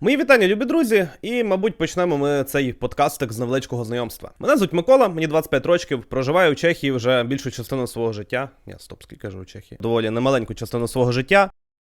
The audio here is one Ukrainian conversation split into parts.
Мої вітання, любі друзі, і, мабуть, почнемо ми цей подкастик з невеличкого знайомства. Мене звуть Микола, мені 25 років, проживаю в Чехії вже більшу частину свого життя. Я стоп, скільки кажу у Чехії? Доволі немаленьку частину свого життя.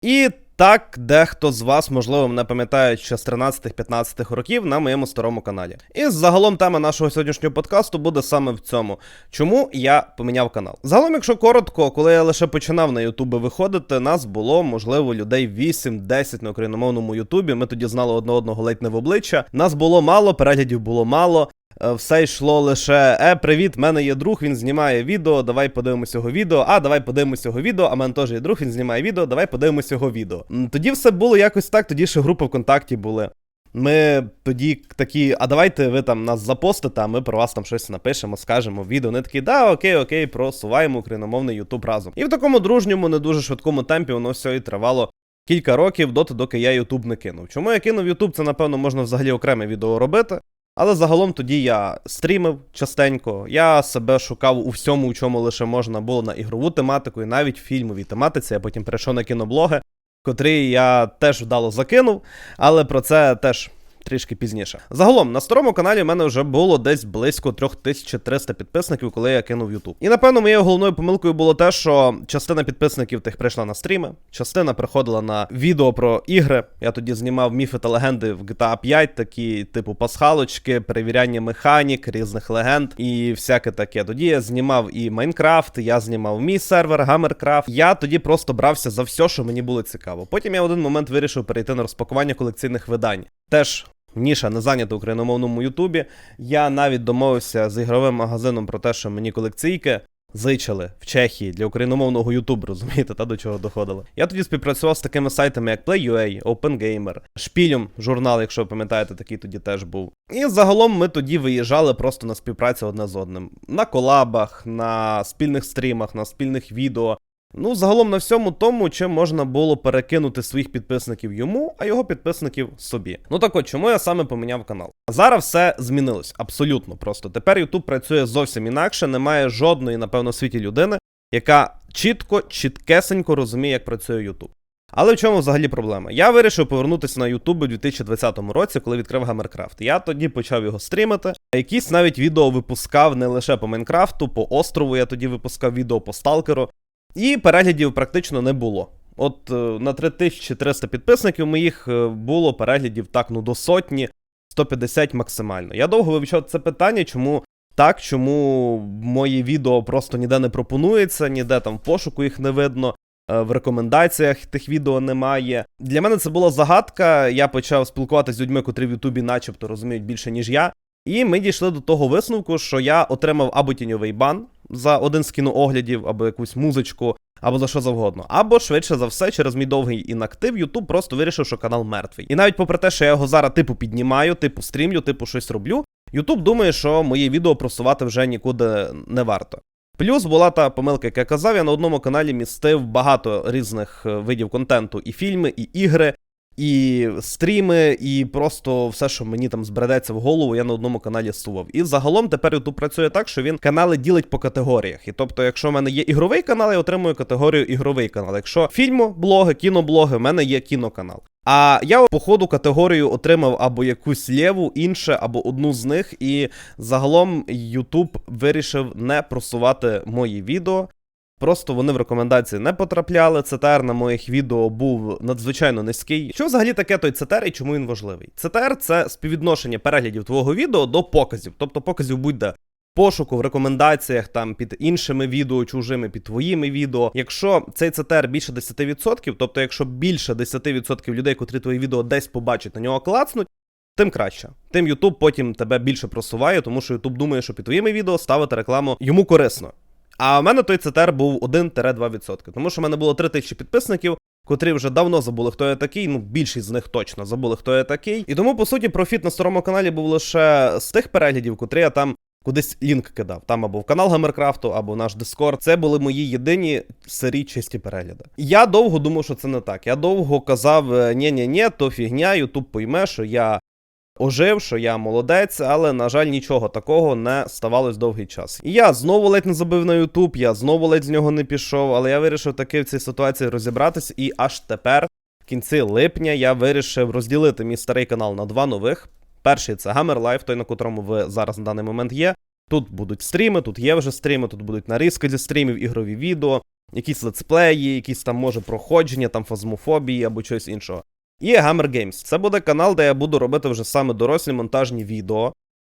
І так, дехто з вас, можливо, мене пам'ятає ще з 13-15 років на моєму старому каналі. І загалом тема нашого сьогоднішнього подкасту буде саме в цьому. Чому я поміняв канал? Загалом, якщо коротко, коли я лише починав на Ютуби виходити, нас було, можливо, людей 8-10 на україномовному Ютубі. Ми тоді знали одне одного ледь не в обличчя. Нас було мало, переглядів було мало. Е, Все йшло лише е, привіт, в мене є друг, він знімає відео. Давай подивимося його відео. А, давай подивимося його відео. А в мене теж є друг, він знімає відео. Давай подивимося його відео. Тоді все було якось так. Тоді ще групи ВКонтакті були. Ми тоді такі, а давайте ви там нас запостите, а ми про вас там щось напишемо, скажемо відео. Вони такі, да, окей, окей, просуваємо україномовний Ютуб разом. І в такому дружньому, не дуже швидкому темпі воно все і тривало кілька років доти, доки я Ютуб не кинув. Чому я кинув Ютуб, це напевно можна взагалі окреме відео робити. Але загалом тоді я стрімив частенько, я себе шукав у всьому, у чому лише можна було на ігрову тематику і навіть фільмовій тематиці. Я потім перейшов на кіноблоги, котрі я теж вдало закинув, але про це теж. Трішки пізніше. Загалом на старому каналі в мене вже було десь близько 3300 підписників, коли я кинув YouTube. І напевно моєю головною помилкою було те, що частина підписників тих прийшла на стріми, частина приходила на відео про ігри. Я тоді знімав міфи та легенди в GTA 5, такі типу пасхалочки, перевіряння механік, різних легенд і всяке таке. Тоді я знімав і Майнкрафт, я знімав мій сервер, Гаммеркрафт. Я тоді просто брався за все, що мені було цікаво. Потім я в один момент вирішив перейти на розпакування колекційних видань. Теж ніша не зайнята україномовному Ютубі. Я навіть домовився з ігровим магазином про те, що мені колекційки зичили в Чехії для україномовного Ютубу, розумієте, та до чого доходило. Я тоді співпрацював з такими сайтами, як Play.ua, OpenGamer, Шпілем, журнал, якщо ви пам'ятаєте, такий тоді теж був. І загалом ми тоді виїжджали просто на співпрацю одне з одним. На колабах, на спільних стрімах, на спільних відео. Ну, загалом на всьому тому, чим можна було перекинути своїх підписників йому, а його підписників собі. Ну так от, чому я саме поміняв канал? Зараз все змінилось абсолютно просто. Тепер YouTube працює зовсім інакше, немає жодної, напевно, в світі людини, яка чітко, чіткесенько розуміє, як працює YouTube. Але в чому взагалі проблема? Я вирішив повернутися на YouTube у 2020 році, коли відкрив Гаммеркрафт. Я тоді почав його стрімити. Якісь навіть відео випускав не лише по Майнкрафту, по острову я тоді випускав відео по Сталкеру. І переглядів практично не було. От е, на 3300 підписників моїх е, було переглядів так, ну до сотні, 150 максимально. Я довго вивчав це питання, чому так, чому мої відео просто ніде не пропонується, ніде там в пошуку їх не видно. е, В рекомендаціях тих відео немає. Для мене це була загадка. Я почав спілкуватися з людьми, котрі в Ютубі, начебто, розуміють більше, ніж я. І ми дійшли до того висновку, що я отримав або тіньовий бан за один з кінооглядів, або якусь музичку, або за що завгодно. Або швидше за все, через мій довгий інактив, Ютуб просто вирішив, що канал мертвий. І навіть попри те, що я його зараз типу піднімаю, типу стрімлю, типу щось роблю, Ютуб думає, що мої відео просувати вже нікуди не варто. Плюс була та помилка, яка казав, я на одному каналі містив багато різних е, видів контенту, і фільми, і ігри, і стріми, і просто все, що мені там збередеться в голову, я на одному каналі сував. І загалом тепер YouTube працює так, що він канали ділить по категоріях. І тобто, якщо в мене є ігровий канал, я отримую категорію ігровий канал. Якщо фільмоблоги, кіноблоги, в мене є кіноканал. А я по ходу категорію отримав або якусь лєву, інше, або одну з них, і загалом YouTube вирішив не просувати мої відео. Просто вони в рекомендації не потрапляли. CTR на моїх відео був надзвичайно низький. Що взагалі таке той CTR і чому він важливий? CTR – це співвідношення переглядів твого відео до показів, тобто показів будь-де. Пошуку в рекомендаціях там під іншими відео, чужими, під твоїми відео. Якщо цей CTR більше 10%, тобто якщо більше 10% людей, котрі твої відео десь побачать, на нього клацнуть, тим краще. Тим YouTube потім тебе більше просуває, тому що YouTube думає, що під твоїми відео ставити рекламу йому корисно. А в мене той CTR був 1-2%, тому що в мене було 3000 підписників, котрі вже давно забули, хто я такий. Ну, більшість з них точно забули, хто я такий. І тому, по суті, профіт на старому каналі був лише з тих переглядів, котрі я там кудись лінк кидав. Там або в канал Гаммеркрафту, або наш Discord. Це були мої єдині сирі чисті перегляди. Я довго думав, що це не так. Я довго казав: е, ні-ні-ні, то фігня, Ютуб пойме, що я ожив, що я молодець, але, на жаль, нічого такого не ставалось довгий час. І я знову ледь не забив на Ютуб, я знову ледь з нього не пішов, але я вирішив таки в цій ситуації розібратись, і аж тепер в кінці липня я вирішив розділити мій старий канал на два нових. Перший це Hammer Life, той, на котрому ви зараз на даний момент є. Тут будуть стріми, тут є вже стріми, тут будуть нарізки зі стрімів, ігрові відео, якісь летсплеї, якісь там може проходження, там фазмофобії або щось іншого. І Hammer Games. Це буде канал, де я буду робити вже саме дорослі монтажні відео.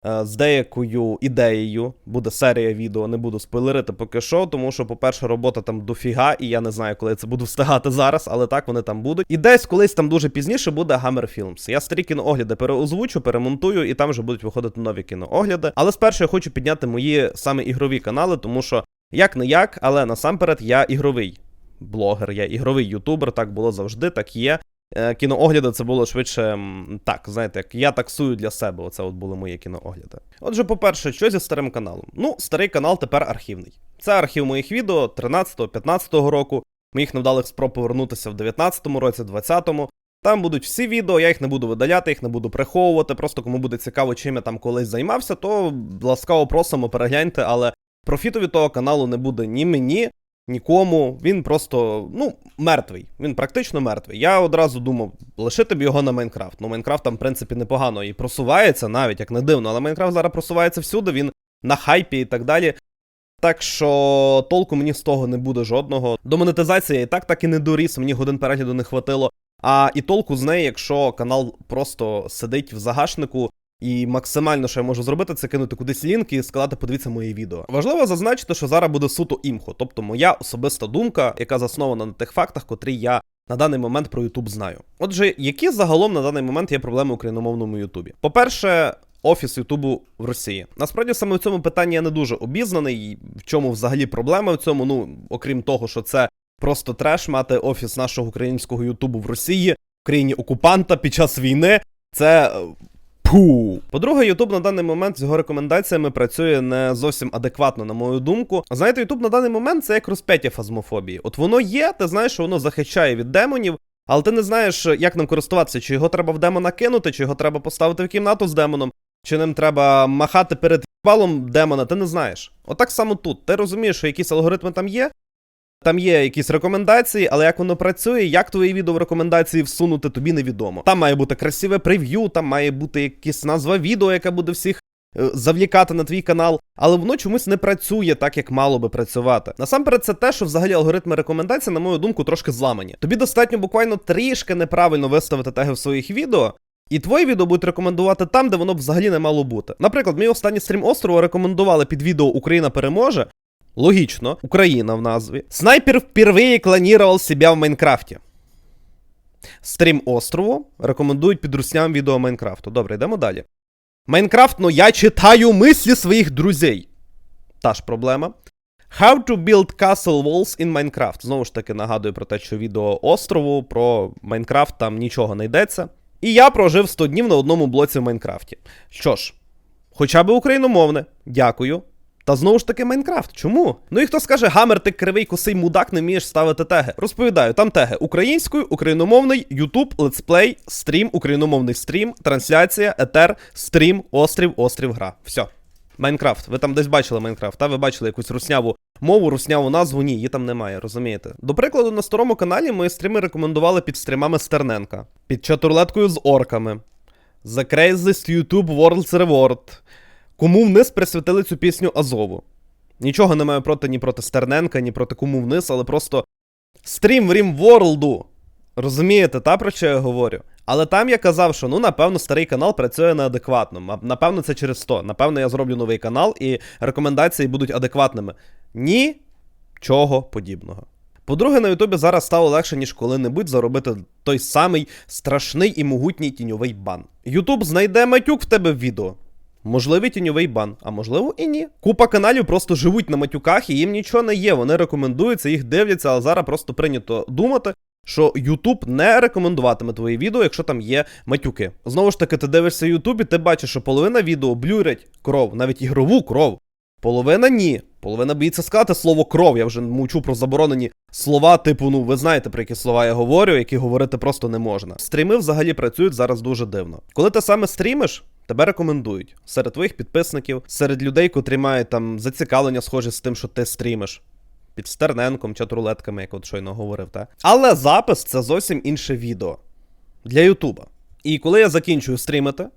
е, З деякою ідеєю буде серія відео, не буду спойлерити поки що, тому що, по-перше, робота там дофіга, і я не знаю, коли я це буду встигати зараз, але так вони там будуть. І десь колись там дуже пізніше буде Hammer Films. Я старі кіноогляди переозвучу, перемонтую, і там вже будуть виходити нові кіноогляди. Але спершу я хочу підняти мої саме ігрові канали, тому що як не як, але насамперед я ігровий блогер, я ігровий ютубер, так було завжди, так є. Е, Кіноогляди це було швидше так, знаєте, як я таксую для себе. Оце от були мої кіноогляди. Отже, по-перше, що зі старим каналом? Ну, старий канал тепер архівний. Це архів моїх відео 13-15 року, моїх невдалих спроб повернутися в 19-му році, 20-му. Там будуть всі відео, я їх не буду видаляти, їх не буду приховувати. Просто кому буде цікаво, чим я там колись займався, то ласкаво просимо, перегляньте, але профіту від того каналу не буде ні мені, нікому. Він просто, ну, мертвий. Він практично мертвий. Я одразу думав, лишити б його на Майнкрафт. Ну, Майнкрафт там, в принципі, непогано і просувається навіть, як не дивно, але Майнкрафт зараз просувається всюди, він на хайпі і так далі. Так що толку мені з того не буде жодного. До монетизації я і так так і не доріс, мені годин перегляду не хватило. А і толку з неї, якщо канал просто сидить в загашнику, і максимально, що я можу зробити, це кинути кудись лінк і сказати, подивіться мої відео. Важливо зазначити, що зараз буде суто імхо, тобто моя особиста думка, яка заснована на тих фактах, котрі я на даний момент про YouTube знаю. Отже, які загалом на даний момент є проблеми в україномовному Ютубі? По-перше, офіс Ютубу в Росії. Насправді саме в цьому питанні я не дуже обізнаний. і В чому взагалі проблема в цьому? Ну, окрім того, що це просто треш мати офіс нашого українського Ютубу в Росії, в країні окупанта під час війни. Це е, Пу. По-друге, Ютуб на даний момент з його рекомендаціями працює не зовсім адекватно, на мою думку. Знаєте, Ютуб на даний момент це як розп'яття фазмофобії. От воно є, ти знаєш, що воно захищає від демонів, але ти не знаєш, як ним користуватися, чи його треба в демона кинути, чи його треба поставити в кімнату з демоном, чи ним треба махати перед балом демона, ти не знаєш. Отак само тут. Ти розумієш, що якісь алгоритми там є. Там є якісь рекомендації, але як воно працює, як твої відео в рекомендації всунути, тобі невідомо. Там має бути красиве прев'ю, там має бути якась назва відео, яка буде всіх е, завлікати на твій канал, але воно чомусь не працює так, як мало би працювати. Насамперед, це те, що взагалі алгоритми рекомендацій, на мою думку, трошки зламані. Тобі достатньо буквально трішки неправильно виставити теги в своїх відео. І твої відео будуть рекомендувати там, де воно взагалі не мало бути. Наприклад, мій останній стрім острову рекомендували під відео Україна переможе. Логично, Україна в назві. Снайпер впервые клонировал себя в Майнкрафті. Стрім острову рекомендують під русням відео Майнкрафту. Добре, йдемо далі. Майнкрафт, ну я читаю мислі своїх друзей. Та ж проблема. How to build castle walls in Minecraft. Знову ж таки нагадую про те, що відео острову про Майнкрафт там нічого не йдеться. І я прожив 100 днів на одному блоці в Майнкрафті. Що ж, хоча б україномовне, дякую. Та знову ж таки Майнкрафт. Чому? Ну і хто скаже, гамер, ти кривий косий мудак, не вмієш ставити теги. Розповідаю, там теги українською, україномовний, Ютуб, летсплей, стрім, україномовний стрім, трансляція, етер, стрім, острів, острів, гра. Все. Майнкрафт. Ви там десь бачили Майнкрафт, та ви бачили якусь русняву мову, русняву назву, ні, її там немає, розумієте? До прикладу, на старому каналі мої стріми рекомендували під стрімами Стерненка, під чатурлеткою з орками, The Craziest YouTube World's Reward. Кому вниз присвятили цю пісню Азову. Нічого не маю проти ні проти Стерненка, ні проти кому вниз, але просто стрім в Рім Ворлду. Розумієте, та про що я говорю? Але там я казав, що ну напевно старий канал працює неадекватно. Напевно, це через то. Напевно, я зроблю новий канал і рекомендації будуть адекватними. Нічого подібного. По-друге, на Ютубі зараз стало легше, ніж коли-небудь заробити той самий страшний і могутній тіньовий бан. Ютуб знайде матюк в тебе в відео. Можливий тіньовий бан, а можливо і ні. Купа каналів просто живуть на матюках і їм нічого не є. Вони рекомендуються, їх дивляться, але зараз просто прийнято думати, що YouTube не рекомендуватиме твої відео, якщо там є матюки. Знову ж таки, ти дивишся YouTube і ти бачиш, що половина відео блюрять кров, навіть ігрову кров. Половина ні. Половина боїться сказати слово кров. Я вже мовчу про заборонені слова, типу, ну ви знаєте, про які слова я говорю, які говорити просто не можна. Стріми взагалі працюють зараз дуже дивно. Коли ти саме стрімиш, тебе рекомендують серед твоїх підписників, серед людей, котрі мають там зацікавлення схоже з тим, що ти стрімиш. під Стерненком, чат-рулетками, як от щойно говорив, та? Але запис це зовсім інше відео для Ютуба. І коли я закінчую стрімити,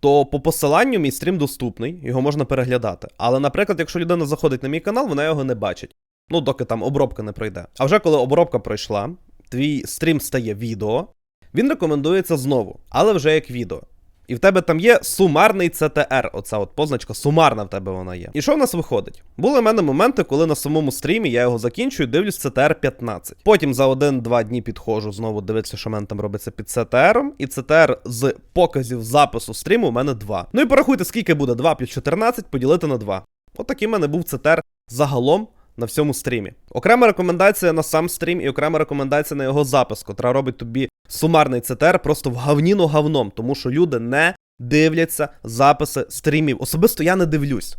то по посиланню мій стрім доступний, його можна переглядати. Але, наприклад, якщо людина заходить на мій канал, вона його не бачить. Ну, доки там обробка не пройде. А вже коли обробка пройшла, твій стрім стає відео, він рекомендується знову, але вже як відео. І в тебе там є сумарний CTR, оця от позначка, сумарна в тебе вона є. І що в нас виходить? Були в мене моменти, коли на самому стрімі я його закінчую, дивлюсь CTR 15. Потім за 1-2 дні підходжу, знову дивитися, що в мене там робиться під CTR. І CTR з показів запису стріму у мене 2. Ну і порахуйте, скільки буде 2 плюс 14 поділити на 2. Отакий в мене був CTR загалом на всьому стрімі. Окрема рекомендація на сам стрім і окрема рекомендація на його запис, котра робить тобі сумарний CTR просто в гавніну гавном, тому що люди не дивляться записи стрімів. Особисто я не дивлюсь.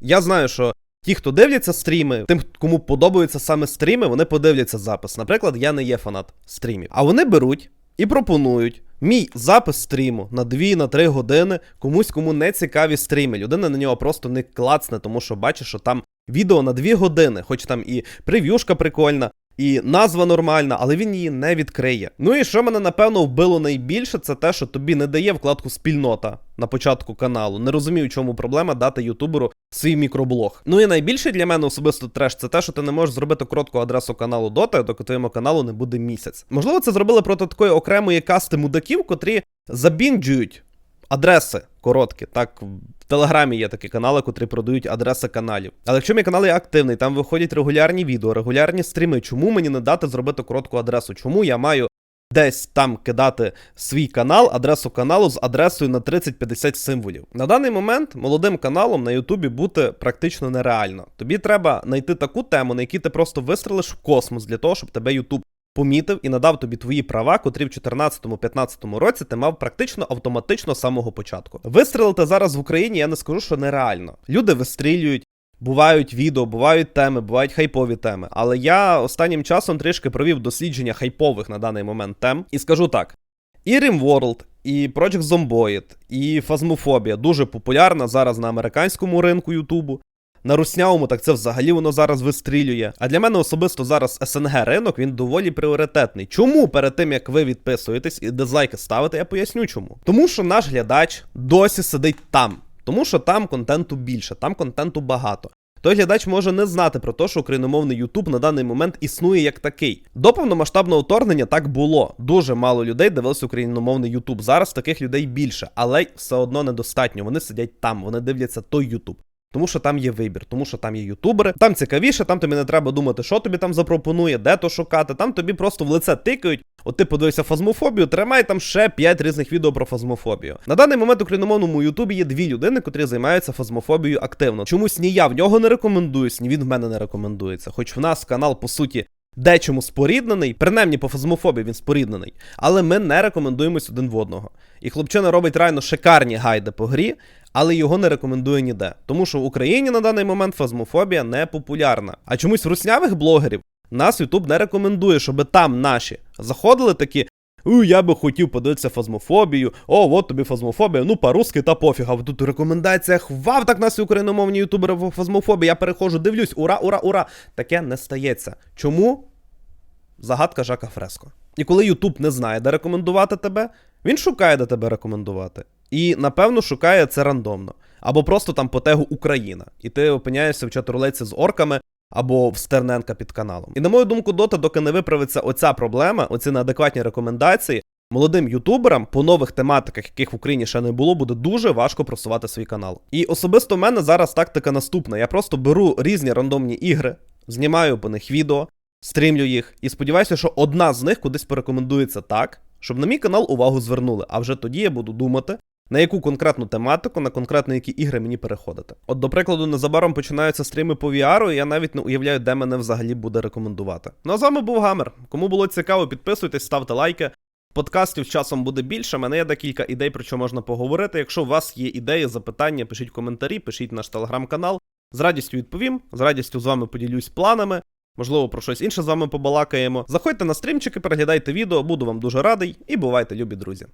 Я знаю, що ті, хто дивляться стріми, тим, кому подобаються саме стріми, вони подивляться запис. Наприклад, я не є фанат стрімів. А вони беруть і пропонують. Мій запис стріму на 2-3 години комусь, кому не цікаві стріми. Людина на нього просто не клацне, тому що бачить, що там відео на 2 години, хоч там і прев'юшка прикольна, і назва нормальна, але він її не відкриє. Ну і що мене напевно вбило найбільше, це те, що тобі не дає вкладку спільнота на початку каналу. Не розумію, чому проблема дати ютуберу свій мікроблог. Ну і найбільше для мене особисто треш це те, що ти не можеш зробити коротку адресу каналу доти, доки твоєму каналу не буде місяць. Можливо, це зробили проти такої окремої касти мудаків, котрі забінджують адреси короткі. Так, в Телеграмі є такі канали, котрі продають адреси каналів. Але якщо мій канал є активний, там виходять регулярні відео, регулярні стріми. Чому мені не дати зробити коротку адресу? Чому я маю десь там кидати свій канал, адресу каналу з адресою на 30-50 символів? На даний момент молодим каналом на Ютубі бути практично нереально. Тобі треба знайти таку тему, на якій ти просто вистрелиш в космос для того, щоб тебе Ютуб помітив і надав тобі твої права, котрі в 2014-2015 році ти мав практично автоматично з самого початку. Вистрілити зараз в Україні я не скажу, що нереально. Люди вистрілюють. Бувають відео, бувають теми, бувають хайпові теми. Але я останнім часом трішки провів дослідження хайпових на даний момент тем. І скажу так: і RimWorld, і Project Zomboid, і Phasmophobia дуже популярна зараз на американському ринку Ютубу. На руснявому так це взагалі воно зараз вистрілює. А для мене особисто зараз СНГ ринок він доволі пріоритетний. Чому перед тим як ви відписуєтесь і дизлайки ставите, я поясню чому. Тому що наш глядач досі сидить там. Тому що там контенту більше, там контенту багато. Той глядач може не знати про те, що україномовний Ютуб на даний момент існує як такий. До повномасштабного вторгнення так було. Дуже мало людей дивилися україномовний Ютуб. Зараз таких людей більше, але все одно недостатньо. Вони сидять там, вони дивляться той Ютуб. Тому що там є вибір, тому що там є ютубери, там цікавіше, там тобі не треба думати, що тобі там запропонує, де то шукати. Там тобі просто в лице тикають. От ти подивився фазмофобію, тримай там ще 5 різних відео про фазмофобію. На даний момент у україномовному Ютубі є дві людини, котрі займаються фазмофобією активно. Чомусь ні я в нього не рекомендуюсь, ні він в мене не рекомендується. Хоч в нас канал, по суті, дечому споріднений, принаймні по фазмофобії він споріднений, але ми не рекомендуємось один в одного. І хлопчина робить реально шикарні гайди по грі, але його не рекомендує ніде. Тому що в Україні на даний момент фазмофобія не популярна. А чомусь руснявих блогерів нас Ютуб не рекомендує, щоб там наші заходили такі. У, я би хотів подивитися фазмофобію. О, от тобі фазмофобія. Ну, по-русски та пофіг. А тут у рекомендаціях вав так нас україномовні ютубери в фазмофобії. Я переходжу, дивлюсь, ура, ура, ура. Таке не стається. Чому? Загадка Жака Фреско. І коли Ютуб не знає, де рекомендувати тебе, він шукає, де тебе рекомендувати. І напевно шукає це рандомно. Або просто там по тегу Україна. І ти опиняєшся в чатуролеці з орками. Або в Стерненка під каналом. І на мою думку, дота, доки не виправиться оця проблема, оці неадекватні рекомендації, молодим ютуберам по нових тематиках, яких в Україні ще не було, буде дуже важко просувати свій канал. І особисто в мене зараз тактика наступна: я просто беру різні рандомні ігри, знімаю по них відео, стрімлю їх, і сподіваюся, що одна з них кудись порекомендується так, щоб на мій канал увагу звернули. А вже тоді я буду думати. На яку конкретну тематику, на конкретно які ігри мені переходити. От, до прикладу, незабаром починаються стріми по VR, і я навіть не уявляю, де мене взагалі буде рекомендувати. Ну а з вами був Гамер. Кому було цікаво, підписуйтесь, ставте лайки. Подкастів часом буде більше. Мене є декілька ідей, про що можна поговорити. Якщо у вас є ідеї, запитання, пишіть коментарі, пишіть наш телеграм-канал. З радістю відповім, з радістю з вами поділюсь планами. Можливо, про щось інше з вами побалакаємо. Заходьте на стрімчики, переглядайте відео, буду вам дуже радий і бувайте, любі друзі.